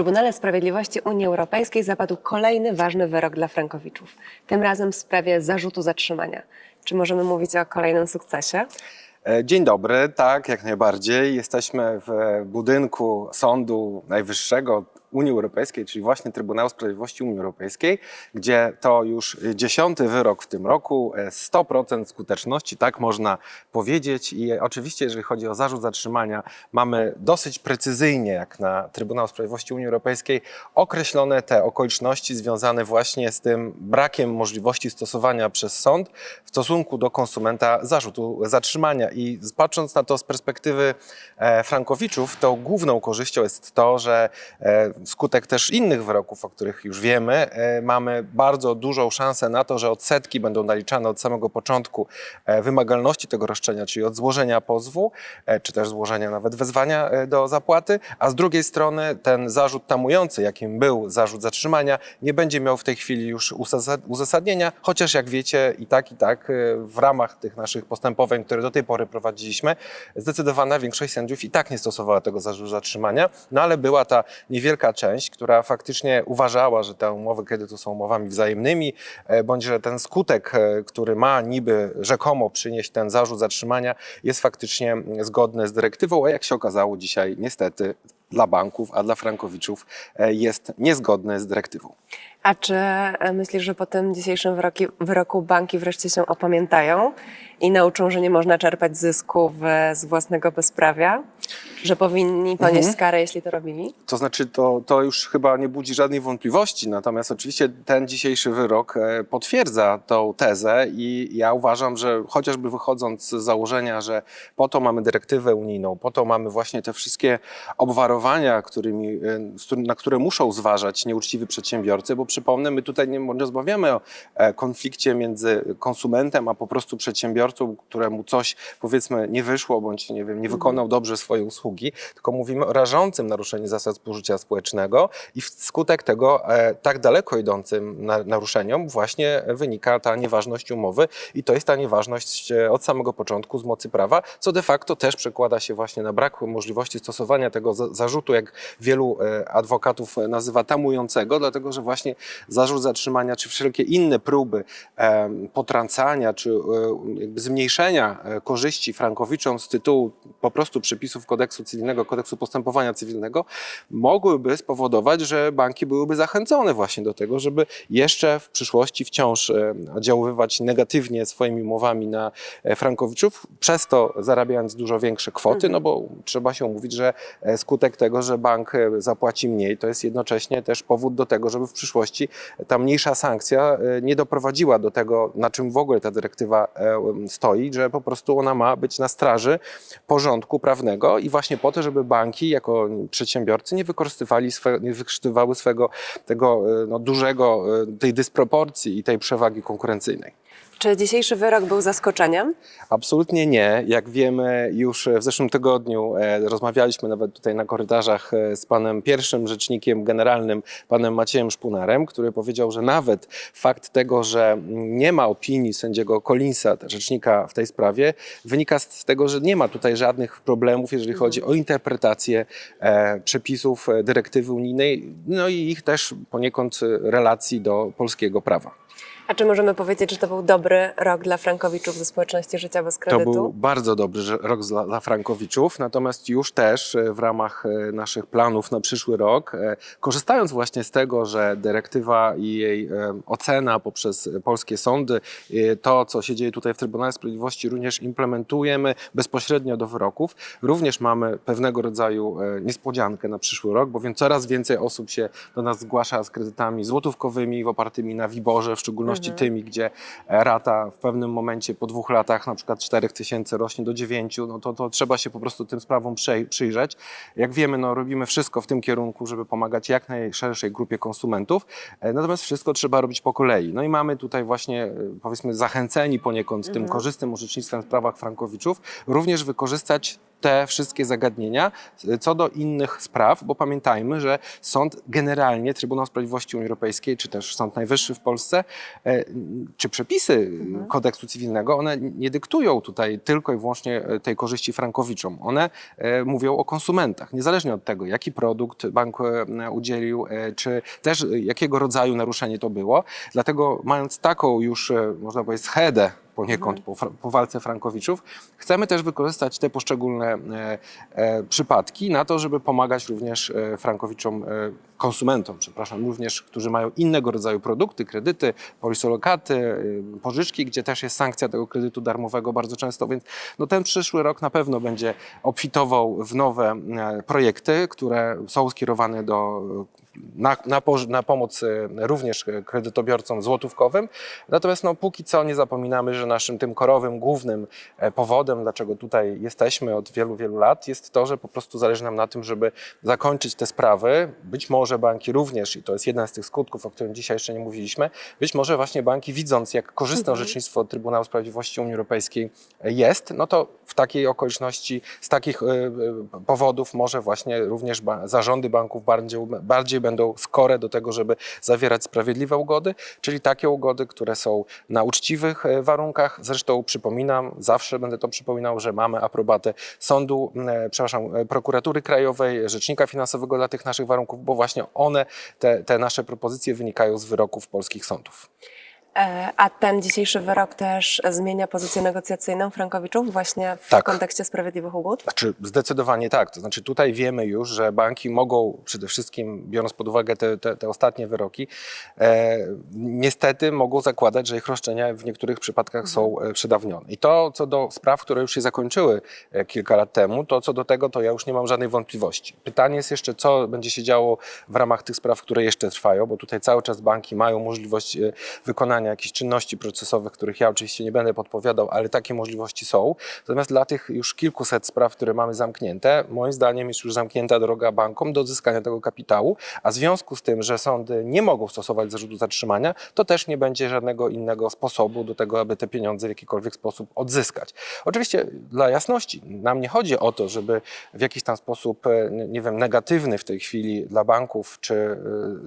Trybunale Sprawiedliwości Unii Europejskiej zapadł kolejny ważny wyrok dla Frankowiczów. Tym razem w sprawie zarzutu zatrzymania. Czy możemy mówić o kolejnym sukcesie? E, Dzień dobry, tak, jak najbardziej. Jesteśmy w budynku Sądu Najwyższego Unii Europejskiej, czyli właśnie Trybunału Sprawiedliwości Unii Europejskiej, gdzie to już dziesiąty wyrok w tym roku, e, 100% skuteczności, tak można powiedzieć. I oczywiście, jeżeli chodzi o zarzut zatrzymania, mamy dosyć precyzyjnie, jak na Trybunał Sprawiedliwości Unii Europejskiej, określone te okoliczności związane właśnie z tym brakiem możliwości stosowania przez sąd w stosunku do konsumenta zarzutu zatrzymania. I patrząc na to z perspektywy e, Frankowiczów, to główną korzyścią jest to, że e, wskutek też innych wyroków, o których już wiemy, e, mamy bardzo dużą szansę na to, że odsetki będą naliczane od samego początku e, wymagalności tego roszczenia, czyli od złożenia pozwu, e, czy też złożenia nawet wezwania do zapłaty, a z drugiej strony ten zarzut tamujący, jakim był zarzut zatrzymania, nie będzie miał w tej chwili już uzasadnienia, chociaż jak wiecie i tak i tak w ramach tych naszych postępowań, które do tej pory prowadziliśmy, zdecydowana większość sędziów i tak nie stosowała tego zarzutu zatrzymania, no ale była ta niewielka część, która faktycznie uważała, że te umowy kredytu są umowami wzajemnymi, e, bądź że ten skutek, e, który ma niby rzekomo przynieść ten zarzut zatrzymania, jest faktycznie zgodny z dyrektywą, a jak się okazało dzisiaj niestety dla banków, a dla frankowiczów e, jest niezgodny z dyrektywą. A czy myślisz, że po tym dzisiejszym wyroku banki wreszcie się opamiętają i nauczą, że nie można czerpać zysków z własnego bezprawia? Że powinni ponieść Mhm. karę, jeśli to robili? To znaczy, to, to już chyba nie budzi żadnej wątpliwości. Natomiast oczywiście ten dzisiejszy wyrok e, potwierdza tą tezę i ja uważam, że chociażby wychodząc z założenia, że po to mamy dyrektywę unijną, po to mamy właśnie te wszystkie obwarowania, którymi, e, na które muszą zważać nieuczciwi przedsiębiorcy, bo przypomnę, my tutaj nie rozmawiamy o e, konflikcie między konsumentem, a po prostu przedsiębiorcą, któremu coś powiedzmy nie wyszło, bądź nie wiem, nie wykonał dobrze swojej usługi, tylko mówimy o rażącym naruszeniu zasad współżycia społecznego i wskutek tego e, tak daleko idącym na, naruszeniom właśnie wynika ta nieważność umowy i to jest ta nieważność e, od samego początku z mocy prawa, co de facto też przekłada się właśnie na brak możliwości stosowania tego za, zarzutu, jak wielu e, adwokatów nazywa tamującego, dlatego że właśnie zarzut zatrzymania czy wszelkie inne próby e, potrącania czy e, jakby zmniejszenia e, korzyści frankowiczom z tytułu po prostu przepisów kodeksu cywilnego, kodeksu postępowania cywilnego mogłyby spowodować, że banki byłyby zachęcone właśnie do tego, żeby jeszcze w przyszłości wciąż e, oddziaływać negatywnie swoimi umowami na e, frankowiczów, przez to zarabiając dużo większe kwoty, no bo trzeba się umówić, że skutek tego, że bank zapłaci mniej, to jest jednocześnie też powód do tego, żeby w przyszłości ta mniejsza sankcja nie doprowadziła do tego, na czym w ogóle ta dyrektywa stoi, że po prostu ona ma być na straży porządku prawnego i właśnie po to, żeby banki jako przedsiębiorcy nie wykorzystywali nie wykorzystywały swego tego e, no, dużego, e, tej dysproporcji i tej przewagi konkurencyjnej. Czy dzisiejszy wyrok był zaskoczeniem? Absolutnie nie. Jak wiemy, już w zeszłym tygodniu e, rozmawialiśmy nawet tutaj na korytarzach e, z panem pierwszym rzecznikiem generalnym, panem Maciejem Szpunarem, który powiedział, że nawet fakt tego, że nie ma opinii sędziego Collinsa, rzecznika w tej sprawie, wynika z tego, że nie ma tutaj żadnych problemów, jeżeli chodzi o interpretację e, przepisów dyrektywy unijnej, no i ich też poniekąd relacji do polskiego prawa. A czy możemy powiedzieć, że to był dobry rok dla Frankowiczów ze społeczności życia bez To kredytu? był bardzo dobry rok dla, dla Frankowiczów, natomiast już też e, w ramach e, naszych planów na przyszły rok, e, korzystając właśnie z tego, że dyrektywa i jej ocena poprzez polskie sądy, to co się dzieje tutaj w Trybunale Sprawiedliwości również implementujemy bezpośrednio do wyroków, również mamy pewnego rodzaju niespodziankę na przyszły rok, bowiem coraz więcej osób się do nas zgłasza z kredytami złotówkowymi opartymi na WIBORze, w szczególności tymi, gdzie e, rata w pewnym momencie po dwóch latach na przykład 4 tysięcy rośnie do 9, no to, to trzeba się po prostu tym sprawom przyjrzeć. Jak wiemy, no robimy wszystko w tym kierunku, żeby pomagać jak najszerszej grupie konsumentów, e, natomiast wszystko trzeba robić po kolei. No i mamy tutaj właśnie, e, powiedzmy, zachęceni poniekąd tym korzystnym orzecznictwem w sprawach frankowiczów, również wykorzystać te wszystkie zagadnienia. Co do innych spraw, bo pamiętajmy, że sąd generalnie, Trybunał Sprawiedliwości Unii Europejskiej, czy też Sąd Najwyższy w Polsce, e, czy przepisy kodeksu cywilnego, one nie dyktują tutaj tylko i wyłącznie e, tej korzyści frankowiczom. One e, mówią o konsumentach, niezależnie od tego, jaki produkt bank e, udzielił, e, czy też e, jakiego rodzaju naruszenie to było. Dlatego mając taką już, e, można powiedzieć, schedę poniekąd po, fra- po walce frankowiczów, chcemy też wykorzystać te poszczególne e, e, przypadki na to, żeby pomagać również e, frankowiczom, konsumentom, przepraszam, również, którzy mają innego rodzaju produkty, kredyty, polisolokaty, pożyczki, gdzie też jest sankcja tego kredytu darmowego bardzo często, więc no, ten przyszły rok na pewno będzie obfitował w nowe projekty, które są skierowane do na, na, na pomoc e, również kredytobiorcom złotówkowym. Natomiast no, póki co nie zapominamy, że naszym tym korowym, głównym e, powodem, dlaczego tutaj jesteśmy od wielu, wielu lat, jest to, że po prostu zależy nam na tym, żeby zakończyć te sprawy. Być może banki również, i to jest jeden z tych skutków, o którym dzisiaj jeszcze nie mówiliśmy, być może właśnie banki widząc, jak korzystne orzecznictwo Trybunału Sprawiedliwości Unii Europejskiej jest, no to w takiej okoliczności, z takich e, e, powodów może właśnie również zarządy banków bardziej, bardziej będą skore do tego, żeby zawierać sprawiedliwe ugody, czyli takie ugody, które są na uczciwych e, warunkach. Zresztą przypominam, zawsze będę to przypominał, że mamy aprobatę sądu, e, przepraszam, e, prokuratury krajowej, rzecznika finansowego dla tych naszych warunków, bo właśnie one, te, te nasze propozycje wynikają z wyroków polskich sądów. E, A ten dzisiejszy wyrok też zmienia pozycję negocjacyjną frankowiczów właśnie w Tak. kontekście sprawiedliwych ugód? Znaczy, zdecydowanie tak. To znaczy, tutaj wiemy już, że banki mogą, przede wszystkim biorąc pod uwagę te, te, te ostatnie wyroki, e, niestety mogą zakładać, że ich roszczenia w niektórych przypadkach są e, przedawnione. I to, co do spraw, które już się zakończyły e, kilka lat temu, to co do tego, to ja już nie mam żadnej wątpliwości. Pytanie jest jeszcze, co będzie się działo w ramach tych spraw, które jeszcze trwają, bo tutaj cały czas banki mają możliwość e, wykonania jakichś czynności procesowych, których ja oczywiście nie będę podpowiadał, ale takie możliwości są. Natomiast dla tych już kilkuset spraw, które mamy zamknięte, moim zdaniem jest już zamknięta droga bankom do odzyskania tego kapitału, a w związku z tym, że sądy nie mogą stosować zarzutu zatrzymania, to też nie będzie żadnego innego sposobu do tego, aby te pieniądze w jakikolwiek sposób odzyskać. Oczywiście dla jasności, nam nie chodzi o to, żeby w jakiś tam sposób, e, nie wiem, negatywny w tej chwili dla banków, czy e,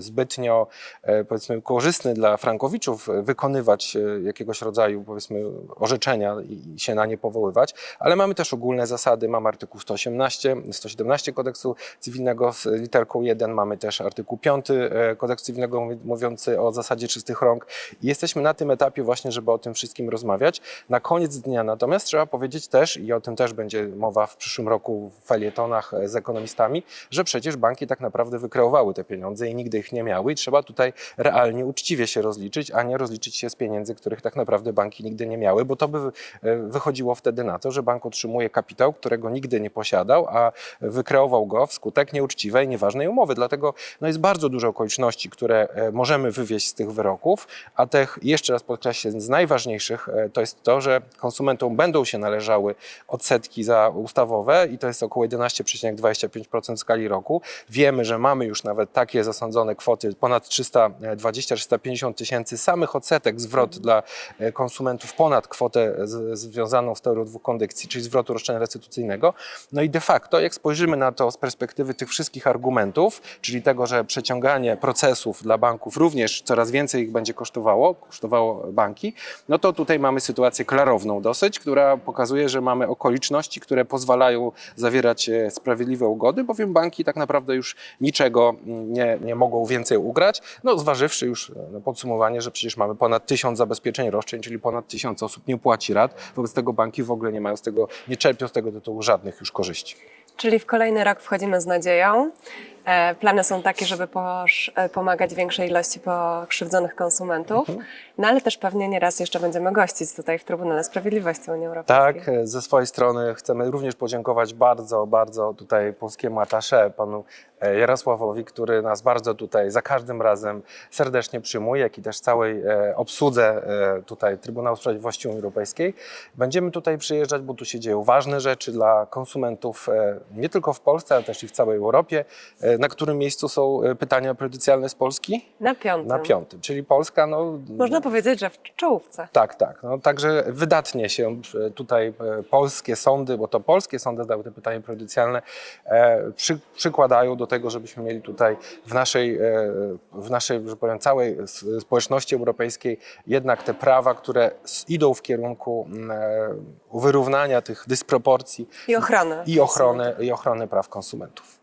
zbytnio, e, powiedzmy, korzystny dla frankowiczów wykonywać e, jakiegoś rodzaju, powiedzmy, orzeczenia i się na nie powoływać, ale mamy też ogólne zasady, mamy artykuł 118, 117 kodeksu cywilnego z literką 1, mamy też artykuł 5 e, kodeksu cywilnego mówi- mówiący o zasadzie czystych rąk i jesteśmy na tym etapie właśnie, żeby o tym wszystkim rozmawiać. Na koniec dnia natomiast trzeba powiedzieć też, i o tym też będzie mowa w przyszłym roku w felietonach e, z ekonomistami, że przecież banki tak naprawdę wykreowały te pieniądze i nigdy ich nie miały i trzeba tutaj realnie, uczciwie się rozliczyć, a nie rozliczyć się z pieniędzy, których tak naprawdę banki nigdy nie miały, bo to by e, wychodziło wtedy na to, że bank otrzymuje kapitał, którego nigdy nie posiadał, a wykreował go wskutek nieuczciwej, nieważnej umowy. Dlatego no, jest bardzo dużo okoliczności, które e, możemy wywieźć z tych wyroków, a tych, jeszcze raz podkreślę, z najważniejszych e, to jest to, że konsumentom będą się należały odsetki za ustawowe i to jest około 11,25% w skali roku. Wiemy, że mamy już nawet takie zasądzone kwoty ponad 320-350 tysięcy samych odsetek zwrot dla e, konsumentów ponad kwotę z, związaną z teorią dwóch kondycji, czyli zwrotu roszczenia restytucyjnego. No i de facto, jak spojrzymy na to z perspektywy tych wszystkich argumentów, czyli tego, że przeciąganie procesów dla banków również coraz więcej ich będzie kosztowało, kosztowało banki, no to tutaj mamy sytuację klarowną dosyć, która pokazuje, że mamy okoliczności, które pozwalają zawierać e, sprawiedliwe ugody, bowiem banki tak naprawdę już niczego mm, nie, nie mogą więcej ugrać, no zważywszy już e, na podsumowanie, że przecież mamy ponad tysiąc zabezpieczeń roszczeń, czyli ponad tysiąc osób nie płaci rat, wobec tego banki w ogóle nie mają z tego, nie czerpią z tego tytułu żadnych już korzyści. Czyli w kolejny rok wchodzimy z nadzieją. E, Plany są takie, żeby e, pomagać większej ilości pokrzywdzonych konsumentów, no ale też pewnie nieraz jeszcze będziemy gościć tutaj w Trybunale Sprawiedliwości Unii Europejskiej. Tak, e, ze swojej strony chcemy również podziękować bardzo, bardzo tutaj polskiemu atasze, panu Jarosławowi, który nas bardzo tutaj za każdym razem serdecznie przyjmuje, jak i też całej obsłudze tutaj Trybunału Sprawiedliwości Unii Europejskiej. Będziemy tutaj przyjeżdżać, bo tu się dzieją ważne rzeczy dla konsumentów, nie tylko w Polsce, ale też i w całej Europie. E, Na którym miejscu są e, pytania prejudycjalne z Polski? Na piątym. Na piątym, czyli Polska, no... Można powiedzieć, że w czołówce. Tak, tak. No, także wydatnie się e, tutaj polskie sądy, bo to polskie sądy zadały te pytania prejudycjalne, przy, przykładają do tego, żebyśmy mieli tutaj w naszej, w naszej, że powiem, całej społeczności europejskiej jednak te prawa, które idą w kierunku mm, wyrównania tych dysproporcji I ochrony. i ochrony, i ochrony praw konsumentów.